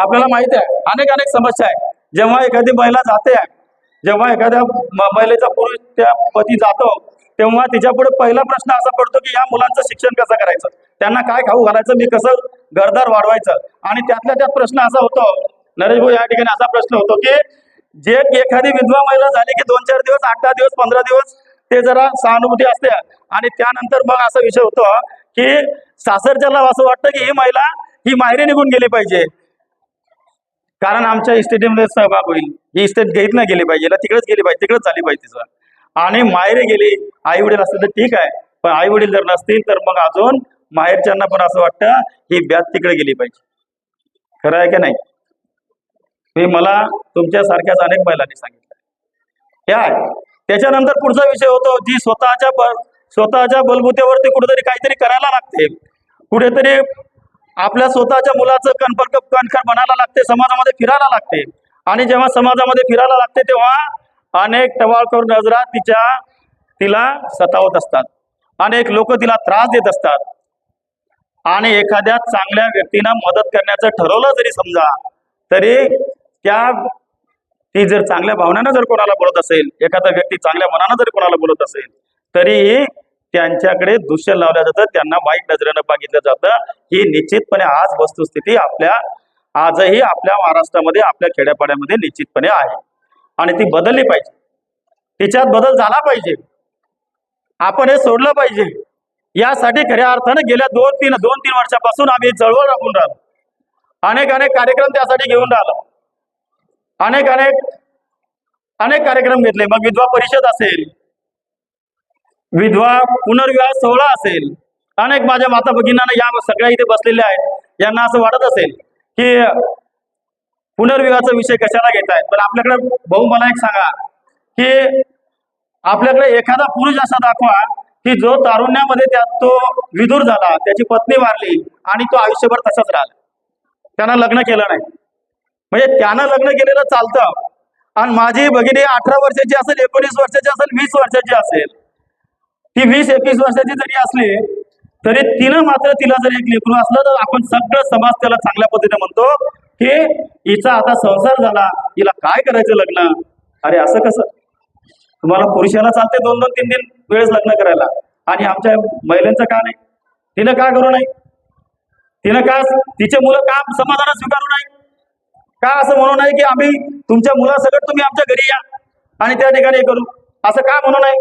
आपल्याला माहिती आहे अनेक अनेक समस्या आहे. जेव्हा एखादी महिला जाते जेव्हा एखाद्या महिलेचा पुरुष त्या पती जातो तेव्हा तिच्या पुढे पहिला प्रश्न असा पडतो की या मुलांचं शिक्षण कसं करायचं? त्यांना काय खाऊ घालायचं? मी कसं घरदार वाढवायचं? आणि त्यातल्या त्यात प्रश्न असा होतो नरेश भाऊ या ठिकाणी असा प्रश्न होतो की जे एखादी विधवा महिला झाली की दोन चार दिवस आठ दहा दिवस पंधरा दिवस ते जरा सहानुभूती असते. आणि त्यानंतर मग असा विषय होतो की सासरच्याला असं वाटतं की ही महिला ही माहेरी निघून गेली पाहिजे. कारण आमच्या इस्टेटमध्ये सहभाग होईल. ही इस्टेट घेत नाही गेली पाहिजे तिकडेच गेली पाहिजे तिकडेच झाली पाहिजे तिचं. आणि माहेरे गेली आई वडील असतील तर ठीक आहे पण आई वडील जर नसतील तर मग अजून माहेरच्यांना पण असं वाटतं ही ब्याज तिकडे गेली पाहिजे. खरं आहे का नाही? हे मला तुमच्यासारख्याच अनेक महिलांनी सांगितलं. या आहे त्याच्यानंतर पुढचा विषय होतो जी स्वतःच्या स्वतःच्या बलबुत्यावरती कुठेतरी काहीतरी करायला लागते. कुठेतरी आपल्या स्वतःच्या मुलाचं कणपर कणखर बनायला लागते समाजामध्ये फिरायला लागते. आणि जेव्हा समाजामध्ये फिरायला लागते तेव्हा अनेक टवाळखोर नजरा तिच्या तिला सतावत असतात. अनेक लोक तिला त्रास देत असतात. आणि एखाद्या चांगल्या व्यक्तीला मदत करण्याचं ठरवलं जरी समजा तरी त्या ती जर चांगल्या भावनेनं जर कोणाला बोलत असेल एखादा व्यक्ती चांगल्या मनानं जर कोणाला बोलत असेल तरीही त्यांच्याकडे दुष्य लावलं जातं त्यांना वाईट नजरेनं बघितलं जातं. ही निश्चितपणे आज वस्तुस्थिती आपल्या आजही आपल्या महाराष्ट्रामध्ये आपल्या खेड्यापाड्यामध्ये निश्चितपणे आहे. आणि ती बदलली पाहिजे. तिच्यात बदल झाला पाहिजे. आपण हे सोडलं पाहिजे. यासाठी खऱ्या अर्थानं गेल्या दोन तीन दोन तीन वर्षापासून आम्ही चळवळ राखून राहिलो. अनेक अनेक कार्यक्रम त्यासाठी घेऊन राहिलो. अनेक अनेक अनेक कार्यक्रम घेतले. मग विधवा परिषद असेल. विधवा पुनर्विवाह सोहळा असेल. अनेक माझ्या माता भगिनींना या सगळ्या इथे बसलेल्या आहेत. यांना असं वाटत असेल की पुनर्विवाहाचा विषय कशाला घेत आहेत पण आपल्याकडे भाऊ मला एक सांगा की आपल्याकडे एखादा पुरुष असा दाखवा की जो तारुण्यामध्ये त्यात तो विदूर झाला त्याची पत्नी वारली आणि तो आयुष्यभर तसाच राहिला. त्यानं लग्न केलं नाही. म्हणजे त्यानं लग्न केलेलं चालतं. आणि माझी भगिनी अठरा वर्षाची असेल एकोणीस वर्षाची असेल वीस वर्षाची असेल. ती वीस एकवीस वर्षाची जरी असली तरी तिनं मात्र तिला जर एक लेकरू असलं तर आपण सगळं समाज त्याला चांगल्या पद्धतीने म्हणतो की हिचा आता संसार झाला हिला काय करायचं लग्न? अरे असं कसं? तुम्हाला पुरुषाला चालते दोन दोन तीन तीन वेळेस लग्न करायला. आणि आमच्या महिलांचं का नाही? तिनं का करू नाही तिनं का तिचे मुलं का समाधान स्वीकारू नाही का असं म्हणू नाही की आम्ही तुमच्या मुलासकट तुम्ही आमच्या घरी या आणि त्या ठिकाणी करू? असं का म्हणू नाही